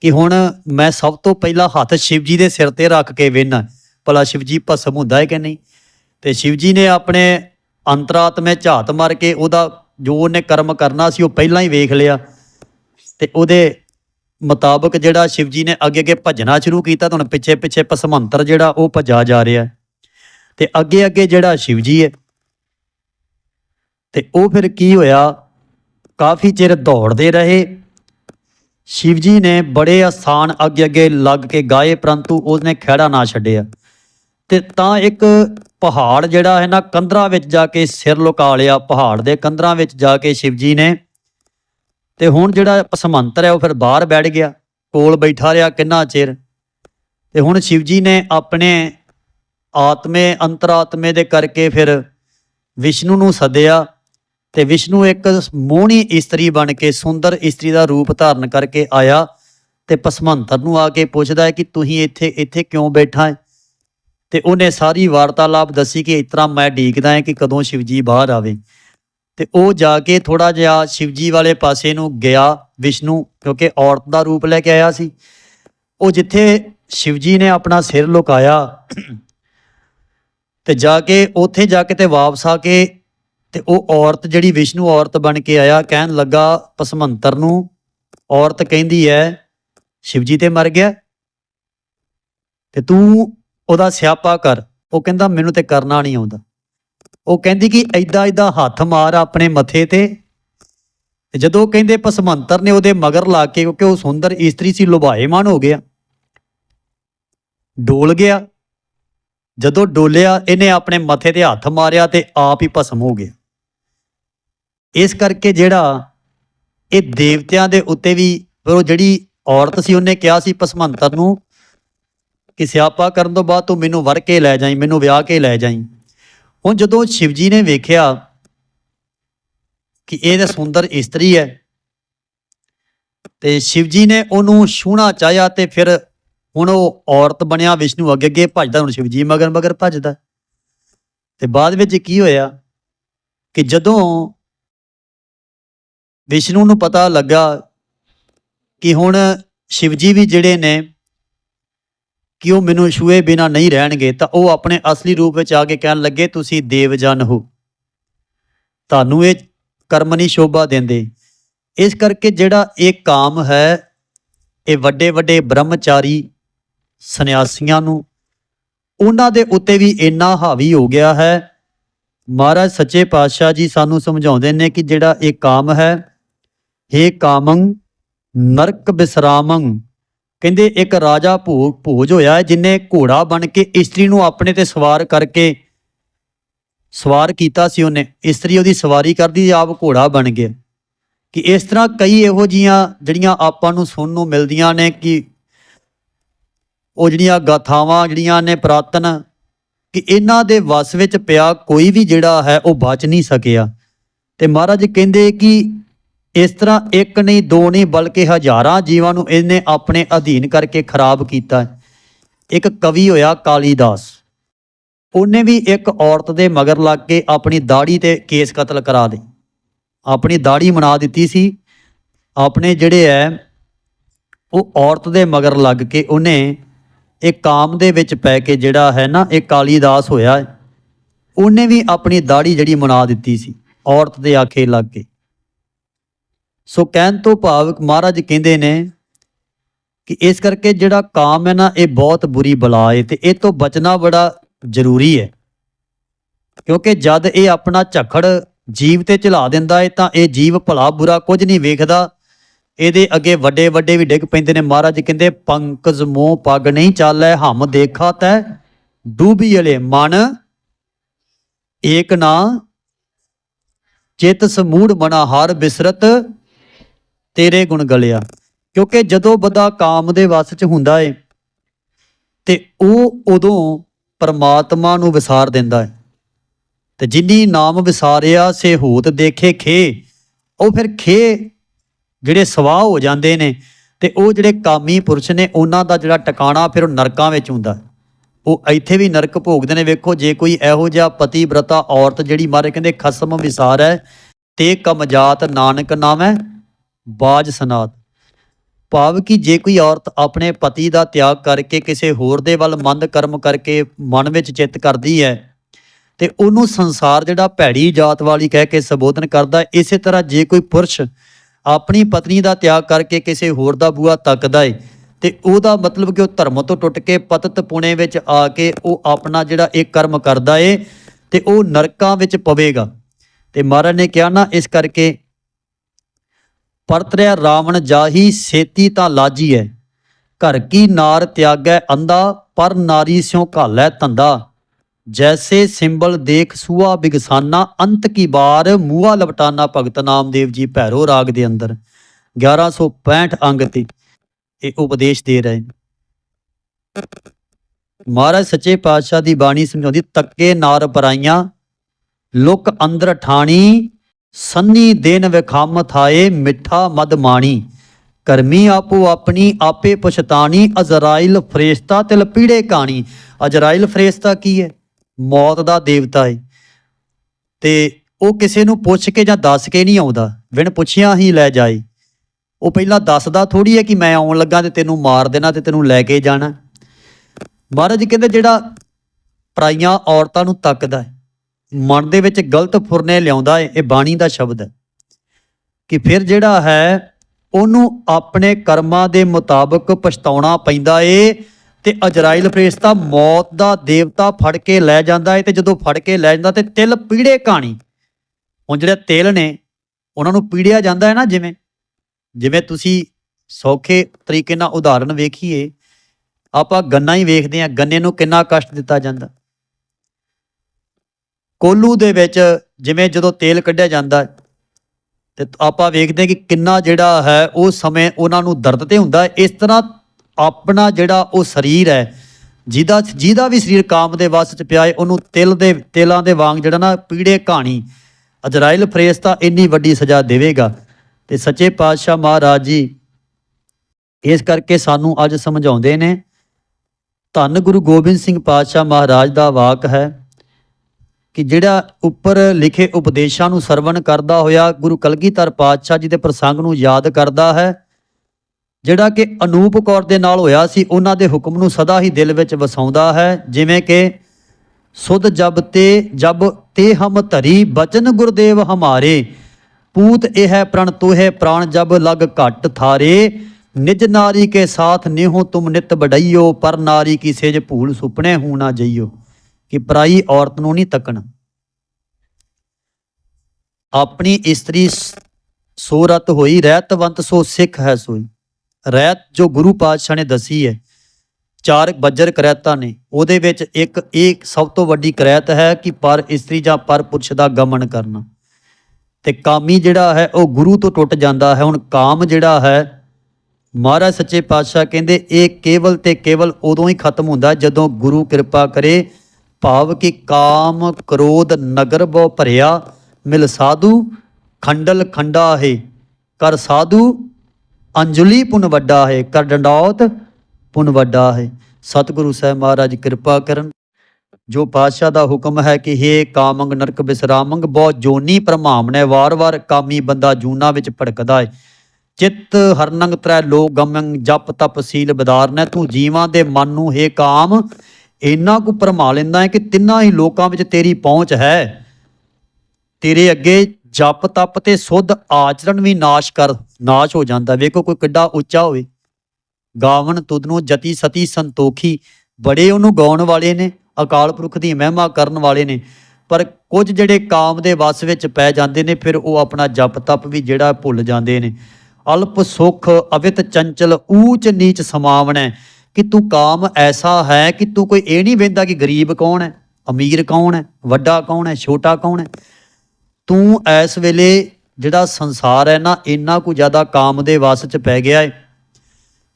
ਕਿ ਹੁਣ ਮੈਂ ਸਭ ਤੋਂ ਪਹਿਲਾਂ ਹੱਥ ਸ਼ਿਵ ਜੀ ਦੇ ਸਿਰ ਤੇ ਰੱਖ ਕੇ ਵੇਨਾ, ਭਲਾ ਸ਼ਿਵ ਜੀ ਭਸਮ ਹੁੰਦਾ ਹੈ ਕਿ ਨਹੀਂ? ਤੇ ਸ਼ਿਵ ਜੀ ਨੇ ਆਪਣੇ ਅੰਤਰਾਤਮੇ ਝਾਤ ਮਾਰ ਕੇ ਉਹਦਾ ਜੋ ਉਹਨੇ ਕਰਮ ਕਰਨਾ ਸੀ, ਉਹ ਪਹਿਲਾਂ ਹੀ ਵੇਖ ਲਿਆ। ਤੇ ਉਹਦੇ ਮੁਤਾਬਕ ਜਿਹੜਾ ਸ਼ਿਵਜੀ ਨੇ ਅੱਗੇ ਅੱਗੇ ਭਜਣਾ ਸ਼ੁਰੂ ਕੀਤਾ ਤਾਂ ਹੁਣ ਪਿੱਛੇ ਪਿੱਛੇ ਪਸਮੰਤਰ ਜਿਹੜਾ ਉਹ ਭਜਾ ਜਾ ਰਿਹਾ ਹੈ। ਤੇ ਅੱਗੇ ਅੱਗੇ ਜਿਹੜਾ ਸ਼ਿਵਜੀ ਹੈ, ਤੇ ਉਹ ਫਿਰ ਕੀ ਹੋਇਆ? ਕਾਫੀ ਚਿਰ ਦੌੜਦੇ ਰਹੇ। ਸ਼ਿਵਜੀ ਨੇ ਬੜੇ ਆਸਾਨ ਅੱਗੇ ਅੱਗੇ ਲੱਗ ਕੇ ਗਾਏ, ਪਰੰਤੂ ਉਸਨੇ ਖਹਿੜਾ ਨਾ ਛੱਡਿਆ। ਤੇ ਤਾਂ ਇੱਕ ਪਹਾੜ ਜਿਹੜਾ ਹੈ ਨਾ, ਕੰਧਰਾਂ ਵਿੱਚ ਜਾ ਕੇ ਸਿਰ ਲੁਕਾ ਲਿਆ, ਪਹਾੜ ਦੇ ਕੰਧਰਾਂ ਵਿੱਚ ਜਾ ਕੇ ਸ਼ਿਵਜੀ ਨੇ। ਤੇ ਹੁਣ ਜਿਹੜਾ ਪਸਮੰਤਰ ਹੈ, ਉਹ ਫਿਰ ਬਾਹਰ ਬੈਠ ਗਿਆ, ਕੋਲ ਬੈਠਾ ਰਿਹਾ ਕਿੰਨਾ ਚਿਰ। ਤੇ ਹੁਣ ਸ਼ਿਵਜੀ ਨੇ ਆਪਣੇ ਆਤਮੇ, ਅੰਤਰਾਤਮੇ ਦੇ ਕਰਕੇ ਫਿਰ ਵਿਸ਼ਨੂੰ ਨੂੰ ਸੱਦਿਆ। ਤੇ ਵਿਸ਼ਨੂੰ ਇੱਕ ਮੋਹਣੀ ਇਸਤਰੀ ਬਣ ਕੇ, ਸੁੰਦਰ ਇਸਤਰੀ ਦਾ ਰੂਪ ਧਾਰਨ ਕਰਕੇ ਆਇਆ। ਤੇ ਪਸਮੰਤਰ ਨੂੰ ਆ ਕੇ ਪੁੱਛਦਾ ਹੈ ਕਿ ਤੁਸੀਂ ਇੱਥੇ ਇੱਥੇ ਕਿਉਂ ਬੈਠਾ ਹੈ? ਤੇ ਉਹਨੇ ਸਾਰੀ ਵਾਰਤਾਲਾਪ ਦੱਸੀ ਕਿ ਇਸ ਤਰ੍ਹਾਂ ਮੈਂ ਢੀਕਦਾ ਹਾਂ ਕਿ ਕਦੋਂ ਸ਼ਿਵਜੀ ਬਾਹਰ ਆਵੇ। ਤੇ ਉਹ ਜਾ ਕੇ ਥੋੜਾ ਜਿਹਾ ਸ਼ਿਵਜੀ ਵਾਲੇ ਪਾਸੇ ਨੂੰ ਗਿਆ, ਵਿਸ਼ਨੂੰ, ਕਿਉਂਕਿ ਔਰਤ ਦਾ ਰੂਪ ਲੈ ਕੇ ਆਇਆ ਸੀ। ਉਹ ਜਿੱਥੇ ਸ਼ਿਵਜੀ ਨੇ ਆਪਣਾ ਸਿਰ ਲੁਕਾਇਆ ਤੇ ਜਾ ਕੇ ਉੱਥੇ ਜਾ ਕੇ ਤੇ ਵਾਪਸ ਆ ਕੇ ਤੇ ਉਹ ਔਰਤ ਜਿਹੜੀ ਵਿਸ਼ਨੂੰ ਔਰਤ ਬਣ ਕੇ ਆਇਆ, ਕਹਿਣ ਲੱਗਾ ਪਸਮੰਤਰ ਨੂੰ ਔਰਤ ਕਹਿੰਦੀ ਹੈ, ਸ਼ਿਵਜੀ ਤੇ ਮਰ ਗਿਆ। ਤੇ ਤੂੰ ਉਹਦਾ ਸਿਆਪਾ ਕਰ। ਉਹ ਕਹਿੰਦਾ, ਮੈਨੂੰ ਤੇ ਕਰਨਾ ਨਹੀਂ ਆਉਂਦਾ। ਉਹ ਕਹਿੰਦੀ ਕਿ ਐਦਾਂ ਐਦਾਂ ਹੱਥ ਮਾਰ ਆਪਣੇ ਮੱਥੇ ਤੇ। ਜਦੋਂ ਕਹਿੰਦੇ ਪਸਮੰਤਰ ਨੇ ਉਹਦੇ ਮਗਰ ਲਾ ਕੇ, ਕਿਉਂਕਿ ਉਹ ਸੁੰਦਰ ਇਸਤਰੀ ਸੀ ਲੁਭਾਏਮਾਨ ਹੋ ਗਿਆ। ਡੋਲ ਗਿਆ। ਜਦੋਂ ਡੋਲਿਆ, ਇਹਨੇ ਆਪਣੇ ਮੱਥੇ ਤੇ ਹੱਥ ਮਾਰਿਆ ਤੇ ਆਪ ਹੀ ਭਸਮ ਹੋ ਗਿਆ। ਇਸ ਕਰਕੇ ਜਿਹੜਾ ਇਹ ਦੇਵਤਿਆਂ ਦੇ ਉੱਤੇ ਵੀ, ਫਿਰ ਉਹ ਜਿਹੜੀ ਔਰਤ ਸੀ, ਉਹਨੇ ਕਿਹਾ ਸੀ ਪਸਮੰਤਰ ਨੂੰ ਕਿ ਸਿਆਪਾ ਕਰਨ ਤੋਂ ਬਾਅਦ ਤੂੰ ਮੈਨੂੰ ਵਰ ਕੇ ਲੈ ਜਾਈ, ਮੈਨੂੰ ਵਿਆਹ ਕੇ ਲੈ ਜਾਈ। ਹੁਣ ਜਦੋਂ ਸ਼ਿਵਜੀ ਨੇ ਵੇਖਿਆ ਕਿ ਇਹ ਤਾਂ ਸੁੰਦਰ ਇਸਤਰੀ ਹੈ, ਤੇ ਸ਼ਿਵਜੀ ਨੇ ਉਹਨੂੰ ਛੂਣਾ ਚਾਹਿਆ ਤੇ ਫਿਰ ਹੁਣ ਉਹ ਔਰਤ ਬਣਿਆ, ਵਿਸ਼ਨੂੰ ਅੱਗੇ ਅੱਗੇ ਭੱਜਦਾ, ਹੁਣ ਸ਼ਿਵਜੀ ਮਗਰ ਮਗਰ ਭੱਜਦਾ। ਤੇ ਬਾਅਦ ਵਿੱਚ ਕੀ ਹੋਇਆ ਕਿ ਜਦੋਂ ਵਿਸ਼ਨੂੰ ਨੂੰ ਪਤਾ ਲੱਗਾ ਕਿ ਹੁਣ ਸ਼ਿਵਜੀ ਵੀ ਜਿਹੜੇ ਨੇ ਕਿ ਉਹ ਮੈਨੂੰ ਛੂਏ ਬਿਨਾ ਨਹੀਂ ਰਹਿਣਗੇ? ਤਾਂ ਉਹ ਆਪਣੇ ਅਸਲੀ ਰੂਪ ਵਿੱਚ ਆ ਕੇ ਕਹਿਣ ਲੱਗੇ, ਤੁਸੀਂ ਦੇਵਜਨ ਹੋ। ਤੁਹਾਨੂੰ ਇਹ ਕਰਮ ਨਹੀਂ ਸ਼ੋਭਾ ਦਿੰਦੇ। ਇਸ ਕਰਕੇ ਜਿਹੜਾ ਇਹ ਕਾਮ ਹੈ, ਇਹ ਵੱਡੇ ਵੱਡੇ ਬ੍ਰਹਮਚਾਰੀ ਸੰਨਿਆਸੀਆਂ ਨੂੰ, ਉਹਨਾਂ ਦੇ ਉੱਤੇ ਵੀ ਇੰਨਾ ਹਾਵੀ ਹੋ ਗਿਆ ਹੈ। ਮਹਾਰਾਜ ਸੱਚੇ ਪਾਤਸ਼ਾਹ ਜੀ ਸਾਨੂੰ ਸਮਝਾਉਂਦੇ ਨੇ ਕਿ ਜਿਹੜਾ ਇਹ ਕਾਮ ਹੈ हे ਕਾਮੰ ਨਰਕ ਬਿਸਰਾਮੰ ਕਹਿੰਦੇ ਇੱਕ ਰਾਜਾ ਭੋਗ ਭੋਜ ਹੋਇਆ ਹੈ, ਜਿਨੇ ਘੋੜਾ ਬਣ ਕੇ ਇਸਤਰੀ ਨੂੰ ਆਪਣੇ ਤੇ ਸਵਾਰ ਕਰਕੇ ਸਵਾਰ ਕੀਤਾ ਸੀ ਉਹਨੇ। ਇਸਤਰੀ ਉਹਦੀ ਸਵਾਰੀ ਕਰਦੀ, ਆਪ ਘੋੜਾ ਬਣ ਗਿਆ। ਕਿ ਇਸ ਤਰ੍ਹਾਂ ਕਈ ਇਹੋ ਜੀਆਂ ਜਿਹੜੀਆਂ ਆਪਾਂ ਨੂੰ ਸੁਣਨ ਨੂੰ ਮਿਲਦੀਆਂ ਨੇ ਕਿ ਉਹ ਜਿਹੜੀਆਂ ਗਾਥਾਵਾਂ ਜਿਹੜੀਆਂ ਨੇ ਪ੍ਰਾਤਨ, ਕਿ ਇਹਨਾਂ ਦੇ ਵਸ ਵਿੱਚ ਪਿਆ ਕੋਈ ਵੀ ਜਿਹੜਾ ਹੈ, ਉਹ ਬਚ ਨਹੀਂ ਸਕਿਆ। ਤੇ ਮਹਾਰਾਜ ਕਹਿੰਦੇ ਕਿ ਇਸ ਤਰ੍ਹਾਂ ਇੱਕ ਨਹੀਂ, ਦੋ ਨਹੀਂ, ਬਲਕਿ ਹਜ਼ਾਰਾਂ ਜੀਵਾਂ ਨੂੰ ਇਹਨੇ ਆਪਣੇ ਅਧੀਨ ਕਰਕੇ ਖਰਾਬ ਕੀਤਾ ਇੱਕ ਕਵੀ ਹੋਇਆ ਕਾਲੀਦਾਸ। ਉਹਨੇ ਵੀ ਇੱਕ ਔਰਤ ਦੇ ਮਗਰ ਲੱਗ ਕੇ ਆਪਣੀ ਦਾੜੀ ਤੇ ਕੇਸ ਕਤਲ ਕਰਾ ਦੇ। ਆਪਣੀ ਦਾੜੀ ਮਨਾ ਦਿੱਤੀ ਸੀ। ਆਪਣੇ ਜਿਹੜੇ ਹੈ, ਉਹ ਔਰਤ ਦੇ ਮਗਰ ਲੱਗ ਕੇ ਉਹਨੇ ਇਹ ਕਾਮ ਦੇ ਵਿੱਚ ਪੈ ਕੇ ਜਿਹੜਾ ਹੈ ਨਾ, ਇਹ ਕਾਲੀਦਾਸ ਹੋਇਆ ਹੈ। ਉਹਨੇ ਵੀ ਆਪਣੀ ਦਾੜੀ ਜਿਹੜੀ ਮਨਾ ਦਿੱਤੀ ਸੀ, ਔਰਤ ਦੇ ਆਖੇ ਲੱਗ ਕੇ। ਸੋ ਕਹਿਣ ਤੋਂ ਭਾਵ ਮਹਾਰਾਜ ਕਹਿੰਦੇ ਨੇ ਕਿ ਇਸ ਕਰਕੇ ਜਿਹੜਾ ਕਾਮ ਹੈ ਨਾ, ਇਹ ਬਹੁਤ ਬੁਰੀ ਬਲਾ ਹੈ ਤੇ ਇਹ ਤੋਂ ਬਚਣਾ ਬੜਾ ਜ਼ਰੂਰੀ ਹੈ। ਕਿਉਂਕਿ ਜਦ ਇਹ ਆਪਣਾ ਝਖੜ ਜੀਵ ਤੇ ਚਲਾ ਦਿੰਦਾ ਹੈ, ਤਾਂ ਇਹ ਜੀਵ ਭਲਾ ਬੁਰਾ ਕੁਝ ਨਹੀਂ ਵੇਖਦਾ। ਇਹਦੇ ਅੱਗੇ ਵੱਡੇ ਵੱਡੇ ਵੀ ਡਿੱਗ ਪੈਂਦੇ ਨੇ। ਮਹਾਰਾਜ ਕਹਿੰਦੇ, ਪੰਕਜ ਮੋਹ ਪੱਗ ਨਹੀਂ ਚਾਲੈ, ਹਮ ਦੇਖਾ ਤੈ ਡੂਬੀ ਅਲੇ ਮਨ। ਏਕ ਨਾ ਚਿਤ ਸਮੂੜ ਮਨਾ ਹਰ ਬਿਸਰਤ ਤੇਰੇ ਗੁਣ ਗਲਿਆ। ਕਿਉਂਕਿ ਜਦੋਂ ਬੰਦਾ ਕਾਮ ਦੇ ਵਸ ਚ ਹੁੰਦਾ ਏ, ਤੇ ਉਹ ਉਦੋਂ ਪਰਮਾਤਮਾ ਨੂੰ ਵਿਸਾਰ ਦਿੰਦਾ ਹੈ ਤੇ ਜਿਨੀ ਨਾਮ ਵਿਸਾਰਿਆ, ਸੇ ਹੋਤ ਦੇਖੇ ਖੇ, ਉਹ ਫਿਰ ਖੇ ਜਿਹੜੇ ਸਵਾਹ ਹੋ ਜਾਂਦੇ ਨੇ, ਤੇ ਉਹ ਜਿਹੜੇ ਕਾਮੀ ਪੁਰਸ਼ ਨੇ, ਉਹਨਾਂ ਦਾ ਜਿਹੜਾ ਟਿਕਾਣਾ ਫਿਰ ਉਹ ਨਰਕਾਂ ਵਿੱਚ ਹੁੰਦਾ ਉਹ ਇੱਥੇ ਵੀ ਨਰਕ ਭੋਗਦੇ ਨੇ, ਵੇਖੋ, ਜੇ ਕੋਈ ਇਹੋ ਜਿਹਾ ਪਤੀ ਬ੍ਰਤਾ ਔਰਤ ਜਿਹੜੀ ਮਾਰੇ ਕਹਿੰਦੇ ਖਸਮ ਵਿਸਾਰ ਹੈ ਤੇ ਕਮਜਾਤ ਨਾਨਕ ਨਾਮ ਹੈ ਬਾਜ ਸਨਾਤ ਭਾਵ ਕਿ ਜੇ ਕੋਈ ਔਰਤ ਆਪਣੇ ਪਤੀ ਦਾ ਤਿਆਗ ਕਰਕੇ ਕਿਸੇ ਹੋਰ ਦੇ ਵੱਲ ਮੰਦ ਕਰਮ ਕਰਕੇ ਮਨ ਵਿੱਚ ਚਿੱਤ ਕਰਦੀ ਹੈ ਤੇ ਉਹਨੂੰ ਸੰਸਾਰ ਜਿਹੜਾ ਭੈੜੀ ਜਾਤ ਵਾਲੀ ਕਹਿ ਕੇ ਸੰਬੋਧਨ ਕਰਦਾ, ਇਸੇ ਤਰ੍ਹਾਂ ਜੇ ਕੋਈ ਪੁਰਸ਼ ਆਪਣੀ ਪਤਨੀ ਦਾ ਤਿਆਗ ਕਰਕੇ ਕਿਸੇ ਹੋਰ ਦਾ ਬੂਆ ਤੱਕਦਾ ਏ, ਤੇ ਉਹਦਾ ਮਤਲਬ ਕਿ ਉਹ ਧਰਮ ਤੋਂ ਟੁੱਟ ਕੇ ਪਤਤ ਪੁਣੇ ਵਿੱਚ ਆ ਕੇ ਉਹ ਆਪਣਾ ਜਿਹੜਾ ਇਹ ਕਰਮ ਕਰਦਾ ਏ, ਤੇ ਉਹ ਨਰਕਾਂ ਵਿੱਚ ਪਵੇਗਾ। ਤੇ ਮਹਾਰਾਜ ਨੇ ਕਿਹਾ, ਨਾ, ਇਸ ਕਰਕੇ ਪਰਤਰਿਆ ਰਾਵਣ ਜਾਹੀ ਸੇਤੀ ਤਾਂ ਲਾਜੀ ਹੈ ਘਰ ਕੀ ਨਾਰ ਤਿਆਗੈ ਅੰਦਾ ਪਰ ਨਾਰੀ ਸਿਉ ਘਾਲੈ ਧੰਦਾ। ਜੈਸੇ ਸਿੰਬਲ ਦੇਖ ਸੂਆ ਬਿਗਸਾਨਾ, ਅੰਤ ਕੀ ਬਾਰ ਮੂਆ ਲਪਟਾਨਾ ਭਗਤ ਨਾਮਦੇਵ ਜੀ ਭੈਰੋ ਰਾਗ ਦੇ ਅੰਦਰ। 1165 ਅੰਗ ਤੇ ਇਹ ਉਪਦੇਸ਼ ਦੇ ਰਹੇ ਮਹਾਰਾਜ ਸੱਚੇ ਪਾਤਸ਼ਾਹ ਦੀ ਬਾਣੀ ਸਮਝਾਉਂਦੀ, ਤੱਕੇ ਨਾਰ ਪਰਾਈਆਂ, ਲੁਕ ਅੰਦਰ ਠਾਣੀ ਸੰਨੀ ਦੇਨ ਵਿਖਮ ਥਾਏ ਮਿੱਠਾ ਮਦ ਮਾਣੀ। ਕਰਮੀ ਆਪੋ ਆਪਣੀ, ਆਪੇ ਪਛਤਾਣੀ, ਅਜ਼ਰਾਇਲ ਫਰੇਸ਼ਤਾ ਤਿਲ ਪੀੜੇ ਕਾਣੀ। ਅਜ਼ਰਾਇਲ ਫਰੇਸ਼ਤਾ ਕੀ ਹੈ? ਮੌਤ ਦਾ ਦੇਵਤਾ ਹੈ ਤੇ ਉਹ ਕਿਸੇ ਨੂੰ ਪੁੱਛ ਕੇ ਜਾਂ ਦੱਸ ਕੇ ਨਹੀਂ ਆਉਂਦਾ। ਵਿਣ ਪੁੱਛਿਆ ਹੀ ਲੈ ਜਾਏ। ਉਹ ਪਹਿਲਾਂ ਦੱਸਦਾ ਥੋੜੀ ਹੈ ਕਿ ਮੈਂ ਆਉਣ ਲੱਗਾ ਤੇ ਤੈਨੂੰ ਮਾਰ ਦੇਣਾ ਤੇ ਤੈਨੂੰ ਲੈ ਕੇ ਜਾਣਾ। ਮਹਾਰਾਜ ਕਹਿੰਦੇ ਜਿਹੜਾ ਪਰਾਈਆਂ ਔਰਤਾਂ ਨੂੰ ਤੱਕਦਾ ਹੈ ਮਨ ਦੇ ਵਿੱਚ ਗਲਤ ਫੁਰਨੇ ਲਿਆਉਂਦਾ ਏ, ਇਹ ਬਾਣੀ ਦਾ ਸ਼ਬਦ। ਹੈ ਕਿ ਫਿਰ ਜਿਹੜਾ ਹੈ, ਉਹਨੂੰ ਆਪਣੇ ਕਰਮਾਂ ਦੇ ਮੁਤਾਬਕ ਪਛਤਾਉਣਾ ਪੈਂਦਾ ਏ ਤੇ ਅਜਰਾਇਲ ਫਰਿਸ਼ਤਾ ਮੌਤ ਦਾ ਦੇਵਤਾ ਫੜ ਕੇ ਲੈ ਜਾਂਦਾ ਏ ਤੇ ਜਦੋਂ ਫੜ ਕੇ ਲੈ ਜਾਂਦਾ ਤੇ ਤਿਲ ਪੀੜੇ ਕਹਾਣੀ। ਹੁਣ ਜਿਹੜੇ ਤਿਲ ਨੇ, ਉਹਨਾਂ ਨੂੰ ਪੀੜਿਆ ਜਾਂਦਾ ਹੈ ਨਾ ਜਿਵੇਂ। ਜਿਵੇਂ ਤੁਸੀਂ ਸੌਖੇ ਤਰੀਕੇ ਨਾਲ ਉਦਾਹਰਣ ਵੇਖੀਏ, ਆਪਾਂ ਗੰਨਾ ਹੀ ਵੇਖਦੇ ਆ ਗੰਨੇ ਨੂੰ ਕਿੰਨਾ ਕਸ਼ਟ ਦਿੱਤਾ ਜਾਂਦਾ। ਕੋਲੂ ਦੇ ਵਿੱਚ ਜਿਵੇਂ ਜਦੋਂ ਤੇਲ ਕੱਢਿਆ ਜਾਂਦਾ ਹੈ, ਤੇ ਆਪਾਂ ਵੇਖਦੇ ਹਾਂ ਕਿ ਕਿੰਨਾ ਜਿਹੜਾ ਹੈ ਉਹ ਸਮੇਂ ਉਹਨਾਂ ਨੂੰ ਦਰਦ ਤੇ ਹੁੰਦਾ ਇਸ ਤਰ੍ਹਾਂ ਆਪਣਾ ਜਿਹੜਾ ਉਹ ਸਰੀਰ ਹੈ ਜਿਹਦਾ ਜਿਹਦਾ ਵੀ ਸਰੀਰ ਕਾਮ ਦੇ ਵਸ ਚ ਪਿਆ ਹੈ ਉਹਨੂੰ ਤਿਲ ਦੇ ਤੇਲਾਂ ਦੇ ਵਾਂਗ ਜਿਹੜਾ ਨਾ ਪੀੜੇ ਕਹਾਣੀ ਅਜਰਾਇਲ ਫਰੇਸ਼ਤਾ ਇੰਨੀ ਵੱਡੀ ਸਜ਼ਾ ਦੇਵੇਗਾ। ਤੇ ਸੱਚੇ ਪਾਤਸ਼ਾਹ ਮਹਾਰਾਜ ਜੀ ਇਸ ਕਰਕੇ ਸਾਨੂੰ ਅੱਜ ਸਮਝਾਉਂਦੇ ਨੇ ਧੰਨ ਗੁਰੂ ਗੋਬਿੰਦ ਸਿੰਘ ਪਾਤਸ਼ਾਹ ਮਹਾਰਾਜ ਦਾ ਵਾਕ ਹੈ ਕਿ ਜਿਹੜਾ ਉੱਪਰ ਲਿਖੇ ਉਪਦੇਸ਼ਾਂ ਨੂੰ ਸਰਵਣ ਕਰਦਾ ਹੋਇਆ ਗੁਰੂ ਕਲਗੀਧਰ ਪਾਤਸ਼ਾਹ ਜੀ ਦੇ ਪ੍ਰਸੰਗ ਨੂੰ ਯਾਦ ਕਰਦਾ ਹੈ, ਜਿਹੜਾ ਕਿ ਅਨੂਪ ਕੌਰ ਦੇ ਨਾਲ ਹੋਇਆ ਸੀ, ਉਹਨਾਂ ਦੇ ਹੁਕਮ ਨੂੰ ਸਦਾ ਹੀ ਦਿਲ ਵਿੱਚ ਵਸਾਉਂਦਾ ਹੈ, ਜਿਵੇਂ ਕਿ, ਸੁਧ ਜਬ ਤੇ ਜਬ ਤੇ ਹਮ ਧਰੀ ਬਚਨ ਗੁਰਦੇਵ ਹਮਾਰੇ, ਪੂਤ ਇਹ ਹੈ ਪ੍ਰਣ ਤੋਹੇ ਪ੍ਰਾਣ ਜਬ ਲਗ ਘਟ ਥਾਰੇ, ਨਿਜ ਨਾਰੀ ਕੇ ਸਾਥ ਨਿਹੋ ਤੁਮ ਨਿਤ ਬੜਈਓ ਪਰ ਨਾਰੀ ਕੀ ਸੇਜ ਭੂਲ ਸੁਪਨੇ ਹੂ ਨਾ ਜਈਓ। ਕਿ ਪਰਾਈ ਔਰਤ ਨੂੰ ਨਹੀਂ ਤੱਕਣ। ਆਪਣੀ ਇਸਤਰੀ ਸ- ਸੋ ਰਤ ਹੋਈ, ਰਹਿਤਵੰਤ ਸੋ ਸਿੱਖ ਹੈ ਸੋਈ। ਰਹਿਤ ਜੋ ਗੁਰੂ ਪਾਤਸ਼ਾਹ ਨੇ ਦਸੀ ਹੈ ਚਾਰ ਬੱਜਰ ਕਰੈਤਾਂ ਨੇ, ਉਹਦੇ ਵਿੱਚ ਇੱਕ, ਇਹ ਸਭ ਤੋਂ ਵੱਡੀ ਕਰੈਤ ਹੈ ਕਿ ਪਰ ਇਸਤਰੀ ਜਾਂ ਪਰ ਪੁਰਸ਼ ਦਾ ਗਮਨ ਕਰਨਾ। ਤੇ ਕਾਮੀ ਜਿਹੜਾ ਹੈ, ਉਹ ਗੁਰੂ ਤੋਂ ਟੁੱਟ ਜਾਂਦਾ ਹੈ। ਹੁਣ ਕਾਮ ਜਿਹੜਾ ਹੈ, ਮਹਾਰਾਜ ਸੱਚੇ ਪਾਤਸ਼ਾਹ ਕਹਿੰਦੇ, ਇਹ ਕੇਵਲ ਤੇ ਕੇਵਲ ਉਦੋਂ ਹੀ ਖਤਮ ਹੁੰਦਾ ਜਦੋਂ ਗੁਰੂ ਕਿਰਪਾ ਕਰੇ ਭਾਵ ਕਿ ਕਾਮ ਕ੍ਰੋਧ ਨਗਰ ਬਹੁ ਭਰਿਆ, ਮਿਲ ਸਾਧੂ ਖੰਡਲ ਖੰਡਾ ਹੈ। ਕਰ ਸਾਧੂ ਅੰਜਲੀ ਪੁਨ ਵੱਡਾ ਹੈ, ਕਰ ਡੰਡੌਤ ਪੁਨ ਵੱਡਾ ਹੈ। ਸਤਿਗੁਰੂ ਸਾਹਿਬ ਮਹਾਰਾਜ ਕਿਰਪਾ ਕਰਨ। ਜੋ ਪਾਤਸ਼ਾਹ ਦਾ ਹੁਕਮ ਹੈ ਕਿ ਹੇ ਕਾਮੰਗ ਨਰਕ ਬਿਸਰਾਮੰਗ ਬਹੁ ਜੋਨੀ ਪ੍ਰਮਾਮਨੇ ਵਾਰ-ਵਾਰ ਕਾਮੀ ਬੰਦਾ ਜੂਨਾ ਵਿੱਚ ਭੜਕਦਾ ਹੈ। ਚਿੱਤ ਹਰਨੰਗ ਤ੍ਰੈ ਲੋਕ ਗਮੰਗ ਜਪ ਤਪ ਸੀਲ ਬਦਾਰਨੈ, ਤੂੰ ਜੀਵਾਂ ਦੇ ਮਨ ਨੂੰ ਹੇ ਕਾਮ ਇੰਨਾ ਕੁ ਭਰਮਾ ਲੈਂਦਾ ਹੈ ਕਿ ਤਿੰਨਾਂ ਹੀ ਲੋਕਾਂ ਵਿੱਚ ਤੇਰੀ ਪਹੁੰਚ ਹੈ। ਤੇਰੇ ਅੱਗੇ ਜਪ ਤਪ ਤੇ ਸੁੱਧ ਆਚਰਣ ਵੀ ਨਾਸ਼ ਕਰ, ਨਾਸ਼ ਹੋ ਜਾਂਦਾ। ਵੇਖੋ ਕੋਈ ਕਿੱਡਾ ਉੱਚਾ ਹੋਵੇ। ਗਾਵਨ ਤੁਧ ਨੂੰ ਜਤੀ ਸਤੀ ਸੰਤੋਖੀ। ਬੜੇ ਉਹਨੂੰ ਗਾਉਣ ਵਾਲੇ ਨੇ, ਅਕਾਲ ਪੁਰਖ ਦੀ ਮਹਿਮਾ ਕਰਨ ਵਾਲੇ ਨੇ। ਪਰ ਕੁਝ ਜਿਹੜੇ ਕਾਮ ਦੇ ਵਸ ਵਿੱਚ ਪੈ ਜਾਂਦੇ ਨੇ, ਫਿਰ ਉਹ ਆਪਣਾ ਜਪ ਤਪ ਵੀ ਜਿਹੜਾ ਭੁੱਲ ਜਾਂਦੇ ਨੇ। ਅਲਪ ਸੁਖ, ਅਵਿਤ ਚੰਚਲ, ਊਚ ਨੀਚ ਸਮਾਵਣੈ ਕਿ ਤੂੰ ਕਾਮ ਐਸਾ ਹੈ ਕਿ ਤੂੰ ਕੋਈ ਇਹ ਨਹੀਂ ਵੇਂਦਾ ਕਿ ਗਰੀਬ ਕੌਣ ਹੈ, ਅਮੀਰ ਕੌਣ ਹੈ, ਵੱਡਾ ਕੌਣ ਹੈ, ਛੋਟਾ ਕੌਣ ਹੈ? ਤੂੰ ਇਸ ਵੇਲੇ ਜਿਹੜਾ ਸੰਸਾਰ ਹੈ ਨਾ, ਇੰਨਾ ਕੁ ਜ਼ਿਆਦਾ ਕਾਮ ਦੇ ਵਸ ਚ ਪੈ ਗਿਆ ਹੈ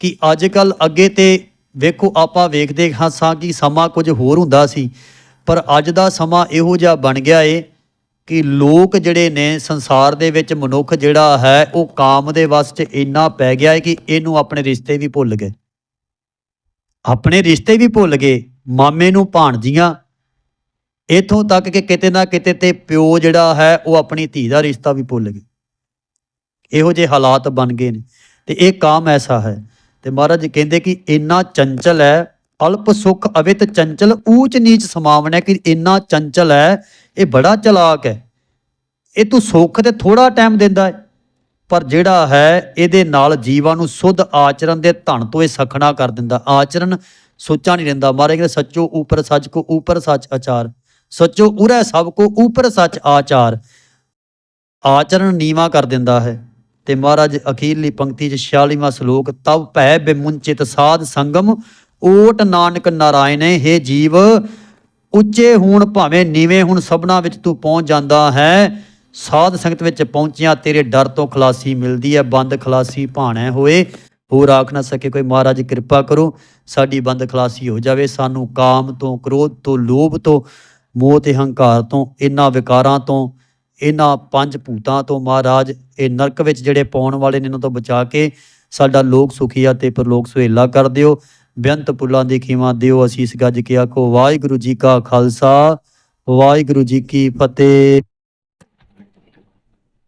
ਕਿ ਅੱਜ ਕੱਲ ਅੱਗੇ ਤੇ ਵੇਖੋ ਆਪਾਂ ਵੇਖਦੇ ਹਾਂ ਸਾਂ ਕਿ ਸਮਾਂ ਕੁਝ ਹੋਰ ਹੁੰਦਾ ਸੀ, ਪਰ ਅੱਜ ਦਾ ਸਮਾਂ ਇਹੋ ਜਿਹਾ ਬਣ ਗਿਆ ਏ ਕਿ ਲੋਕ ਜਿਹੜੇ ਨੇ ਸੰਸਾਰ ਦੇ ਵਿੱਚ ਮਨੁੱਖ ਜਿਹੜਾ ਹੈ, ਉਹ ਕਾਮ ਦੇ ਵਸ 'ਚ ਇੰਨਾ ਪੈ ਗਿਆ ਹੈ ਕਿ ਇਹਨੂੰ ਆਪਣੇ ਰਿਸ਼ਤੇ ਵੀ ਭੁੱਲ ਗਏ। ਆਪਣੇ ਰਿਸ਼ਤੇ ਵੀ ਭੁੱਲ ਗਏ, ਮਾਮੇ ਨੂੰ ਭਾਣਜੀਆਂ ਇਥੋਂ ਤੱਕ ਕਿ ਕਿਤੇ ਨਾ ਕਿਤੇ ਤੇ ਪਿਓ ਜਿਹੜਾ ਹੈ, ਉਹ ਆਪਣੀ ਧੀ ਦਾ ਰਿਸ਼ਤਾ ਵੀ ਭੁੱਲ ਗਿਆ ਇਹੋ ਜਿਹੇ ਹਾਲਾਤ ਬਣ ਗਏ ਨੇ ਤੇ ਇਹ ਕਾਮ ਐਸਾ ਹੈ। ਤੇ ਮਹਾਰਾਜ ਕਹਿੰਦੇ ਕਿ ਇੰਨਾ ਚੰਚਲ ਹੈ, ਅਲਪ ਸੁਖ ਅਵਿਤ ਚੰਚਲ, ਊਚ ਨੀਚ ਸਮਾਵਨ ਹੈ ਕਿ ਇੰਨਾ ਚੰਚਲ ਹੈ, ਇਹ ਬੜਾ ਚਲਾਕ ਹੈ। ਇਹ ਤੂੰ ਸੁੱਖ ਤੇ ਥੋੜਾ ਟਾਈਮ ਦਿੰਦਾ ਹੈ। ਪਰ ਜਿਹੜਾ ਹੈ, ਇਹਦੇ ਨਾਲ ਜੀਵਾਂ ਨੂੰ ਸੁੱਧ ਆਚਰਨ ਦੇ ਧਨ ਤੋਂ ਇਹ ਸਖਣਾ ਕਰ ਦਿੰਦਾ। ਆਚਰਨ ਸੋਚਾ ਨਹੀਂ ਰਹਿੰਦਾ। ਮਾਰੇ ਕਹਿੰਦੇ, ਸੱਚੋ ਉਪਰ, ਸੱਚ ਕੋ ਉਪਰ, ਸੱਚ ਆਚਾਰ। ਸੱਚੋ ਉਰੇ, ਸਭ ਕੋ ਉਪਰ, ਸੱਚ ਆਚਾਰ। ਆਚਰਨ ਨੀਵਾ ਕਰ ਦਿੰਦਾ ਹੈ। ਤੇ ਮਹਾਰਾਜ ਅਖੀਰਲੀ ਪੰਕਤੀ 'ਚ 46ਵਾਂ ਸ਼ਲੋਕ ਤਬ ਭੈ ਬਿਮੁੰਚਿਤ ਸਾਧ ਸੰਗਮ, ਓਟ ਨਾਨਕ ਨਾਰਾਇਣੇ, ਹੈ ਜੀਵ, ਉੱਚੇ ਹੋਣ ਭਾਵੇਂ ਨੀਵੇਂ ਹੁਣ, ਸਭਨਾ ਵਿੱਚ ਤੂੰ ਪਹੁੰਚ ਜਾਂਦਾ ਹੈ। ਸਾਧ ਸੰਗਤ ਵਿੱਚ ਪਹੁੰਚਿਆ, ਤੇਰੇ ਡਰ ਤੋਂ ਖਲਾਸੀ ਮਿਲਦੀ ਹੈ, ਬੰਦ ਖਲਾਸੀ ਭਾਣੈ ਹੋਏ। ਹੋਰ ਆਖ ਨਾ ਸਕੇ ਕੋਈ ਮਹਾਰਾਜ, ਕਿਰਪਾ ਕਰੋ, ਸਾਡੀ ਬੰਦ ਖਲਾਸੀ ਹੋ ਜਾਵੇ। ਸਾਨੂੰ ਕਾਮ ਤੋਂ, ਕ੍ਰੋਧ ਤੋਂ, ਲੋਭ ਤੋਂ, ਮੋਹ ਤੇ ਹੰਕਾਰ ਤੋਂ, ਇਹਨਾਂ ਵਿਕਾਰਾਂ ਤੋਂ, ਇਹਨਾਂ ਪੰਜ ਭੂਤਾਂ ਤੋਂ ਮਹਾਰਾਜ, ਇਹ ਨਰਕ ਵਿੱਚ ਜਿਹੜੇ ਪਾਉਣ ਵਾਲੇ ਨੇ ਇਹਨਾਂ ਤੋਂ ਬਚਾ ਕੇ, ਸਾਡਾ ਲੋਕ ਸੁਖੀਆ ਤੇ ਪਰਲੋਕ ਸੁਹੇਲਾ ਕਰ ਦਿਓ। ਬੇਅੰਤ ਪੁੱਲਾਂ ਦੀ ਖੀਵਾ ਦਿਓ ਅਸੀਸ ਗੱਜ ਕੇ ਆਖੋ, ਵਾਹਿਗੁਰੂ ਜੀ ਕਾ ਖਾਲਸਾ, ਵਾਹਿਗੁਰੂ ਜੀ ਕੀ ਫਤਿਹ।